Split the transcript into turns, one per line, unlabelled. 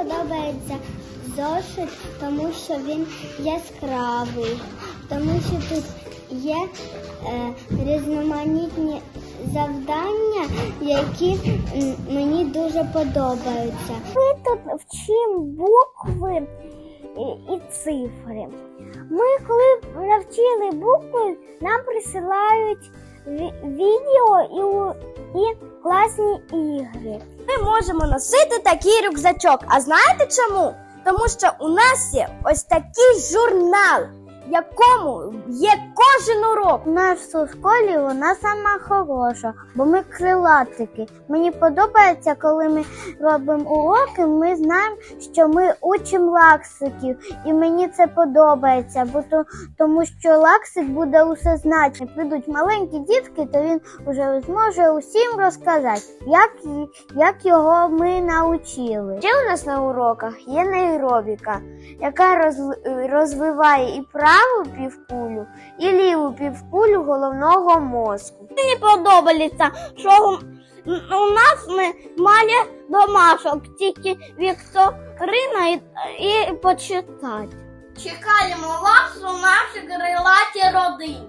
подобається зошит, тому що він яскравий, тому що тут є е, різноманітні завдання, які мені дуже подобаються. Ми тут вчимо букви і, і цифри. Ми, коли навчили букви, нам присилають відео і, і класні ігри.
Ми можемо носити такий рюкзачок. А знаєте чому? Тому що у нас є ось такий журнал, якому є кожен урок.
У нас у школі вона сама хороша, бо ми крилатики. Мені подобається, коли ми робимо уроки, ми знаємо, що ми учимо лаксиків, і мені це подобається, бо то, тому що лаксик буде усе знати. Прийдуть маленькі дітки, то він вже зможе усім розказати, як, як його ми навчили.
Ще у нас на уроках є нейробіка, яка роз- розвиває і праву півкулю, і ліву півкулю головного мозку. Мені подобається, що у нас немає домашок, тільки вікторина і, і почитати. Чекаємо вас у нашій крилатій родині.